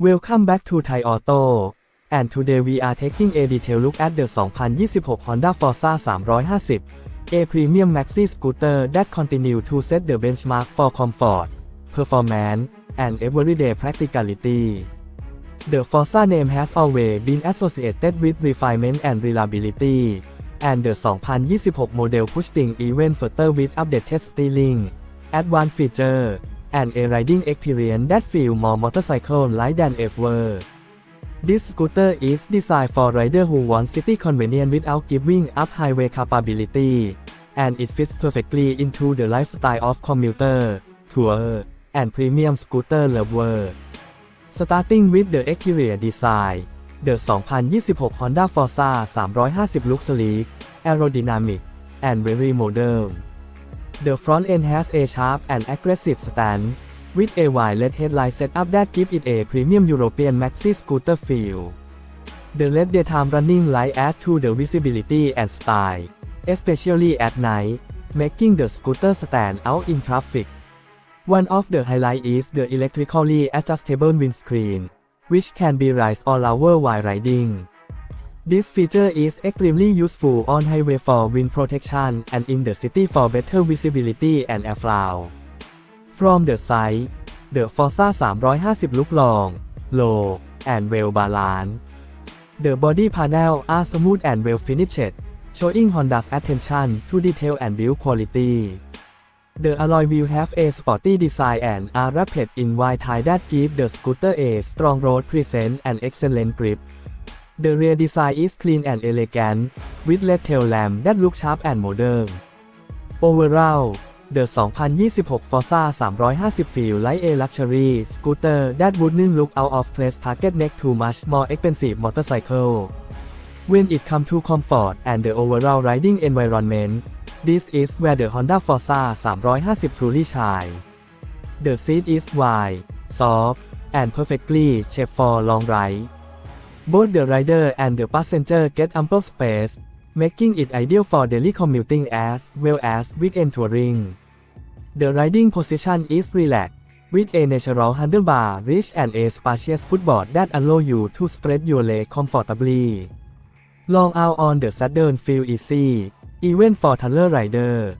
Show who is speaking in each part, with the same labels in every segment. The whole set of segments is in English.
Speaker 1: Welcome back to Thai Auto. And today we are taking a detailed look at the 2026 Honda Forza 350 a premium maxi scooter that continue to set the benchmark for comfort, performance, and everyday practicality. The Forza name has always been associated with refinement and reliability, and the 2026 model pushed things even further with updated styling, advanced feature, and a riding experience that feel more motorcycle-like than ever. This scooter is designed for rider who want city convenience without giving up highway capability, and it fits perfectly into the lifestyle of commuter, tourer, and premium scooter lover. Starting with the exterior design, the 2026 Honda Forza 350 looks sleek, aerodynamic, and very modern. The front end has a sharp and aggressive stance, with a wide LED headlight setup that gives it a premium European maxi scooter feel. The LED daytime running light add to the visibility and style, especially at night, making the scooter stand out in traffic. One of the highlights is the electrically adjustable windscreen, which can be raised or lowered while riding. This feature is extremely useful on highway for wind protection and in the city for better visibility and airflow. From the side, the Forza 350 look long, low, and well balanced. The body panel are smooth and well finished, showing Honda's attention to detail and build quality. The alloy wheels have a sporty design and are wrapped in white tie that give the scooter a strong road presence and excellent grip. The rear design is clean and elegant, with LED tail lamp that look sharp and modern. Overall, the 2026 Forza 350 feel like a luxury scooter that wouldn't look out of place target next to much more expensive motorcycle. When it comes to comfort and the overall riding environment, this is where the Honda Forza 350 truly shine. The seat is wide, soft, and perfectly shaped for long ride. Both the rider and the passenger get ample space, making it ideal for daily commuting as well as weekend touring. The riding position is relaxed, with a natural handlebar reach and a spacious footboard that allow you to stretch your leg comfortably. Long out on the saddle feel easy, even for taller rider.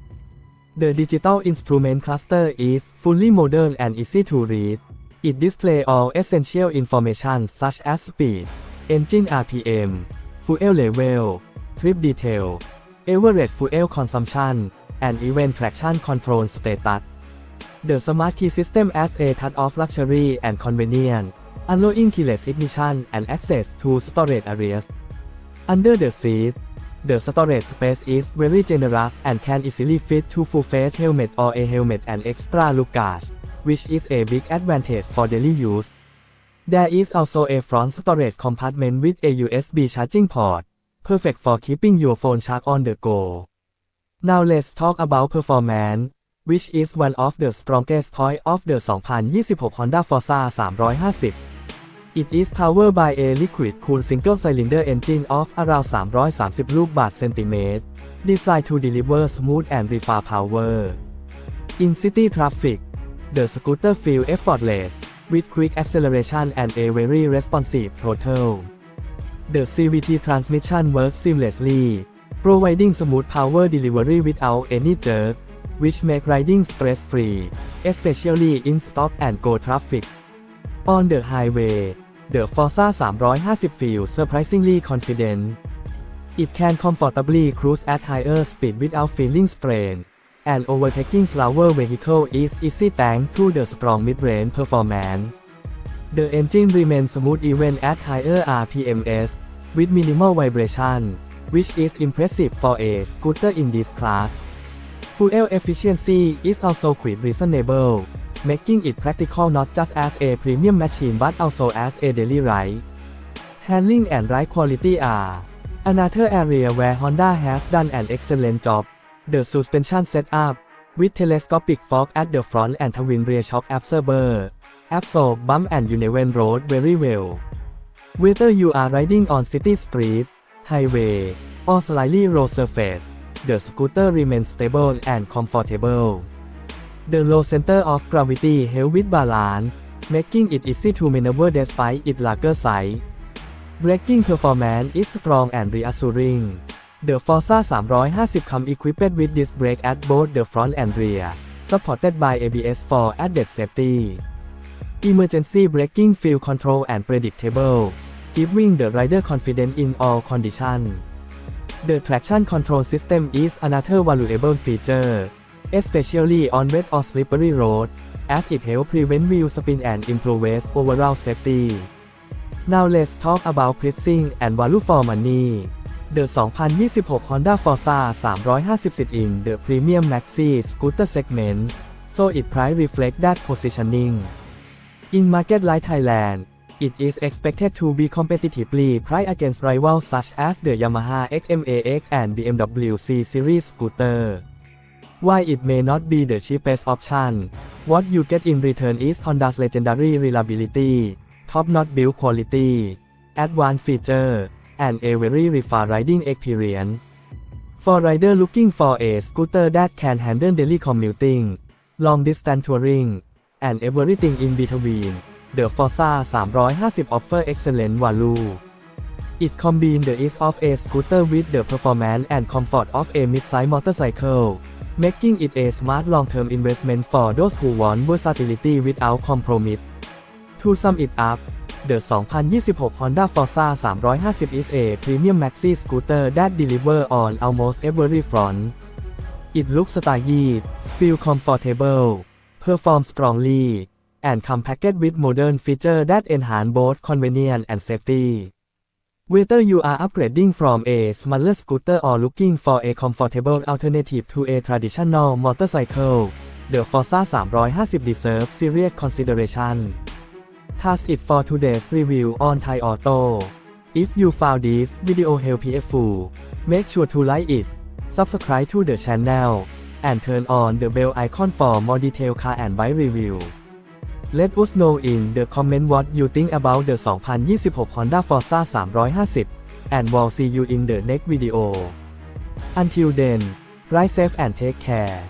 Speaker 1: The digital instrument cluster is fully modern and easy to read. It displays all essential information such as speed, engine RPM, fuel level, trip detail, average fuel consumption, and even traction control status. The smart key system adds a touch of luxury and convenience, allowing keyless ignition and access to storage areas. Under the seat, the storage space is very generous and can easily fit two full-face helmet or a helmet and extra luggage, which is a big advantage for daily use. There is also a front storage compartment with a USB charging port, perfect for keeping your phone charged on the go. Now let's talk about performance, which is one of the strongest points of the 2026 Honda Forza 350. It is powered by a liquid-cooled single-cylinder engine of around 330 ลูกบาศก์ cm, designed to deliver smooth and refined power. In city traffic, the scooter feels effortless, with quick acceleration and a very responsive throttle. The CVT transmission works seamlessly, providing smooth power delivery without any jerk, which make riding stress-free, especially in stop-and-go traffic. On the highway, the Forza 350 feels surprisingly confident. It can comfortably cruise at higher speed without feeling strained, and overtaking slower vehicle is easy thanks to the strong mid-range performance. The engine remains smooth even at higher RPMs, with minimal vibration, which is impressive for a scooter in this class. Fuel efficiency is also quite reasonable, making it practical not just as a premium machine but also as a daily ride. Handling and ride quality are another area where Honda has done an excellent job. The suspension setup, with telescopic fork at the front and twin rear shock absorber, absorb bump and uneven road very well. Whether you are riding on city street, highway, or slightly road surface, the scooter remains stable and comfortable. The low center of gravity helps with balance, making it easy to maneuver despite its larger size. Braking performance is strong and reassuring. The Forza 350 come equipped with disc brake at both the front and rear, supported by ABS for added safety. Emergency braking feel control and predictable, giving the rider confidence in all conditions. The traction control system is another valuable feature, especially on wet or slippery road, as it helps prevent wheel spin and improves overall safety. Now let's talk about pricing and value for money. The 2026 Honda Forza 350 in the Premium Maxi Scooter segment, so its price reflect that positioning. In market like Thailand, it is expected to be competitively priced against rivals such as the Yamaha XMAX and BMW C Series scooter. While it may not be the cheapest option, what you get in return is Honda's legendary reliability, top-notch build quality, advanced feature, and a very refined riding experience. For rider looking for a scooter that can handle daily commuting, long-distance touring, and everything in between, the Forza 350 offer excellent value. It combines the ease of a scooter with the performance and comfort of a mid-size motorcycle, making it a smart long-term investment for those who want versatility without compromise. To sum it up, the 2026 Honda Forza 350 is a premium maxi scooter that deliver on almost every front. It looks stylish, feel comfortable, perform strongly, and come packaged with modern features that enhance both convenience and safety. Whether you are upgrading from a smaller scooter or looking for a comfortable alternative to a traditional motorcycle, the Forza 350 deserves serious consideration. That's it for today's review on Thai Auto. If you found this video helpful, make sure to like it, subscribe to the channel, and turn on the bell icon for more detailed car and bike review. Let us know in the comment what you think about the 2026 Honda Forza 350, and we'll see you in the next video. Until then, ride safe and take care.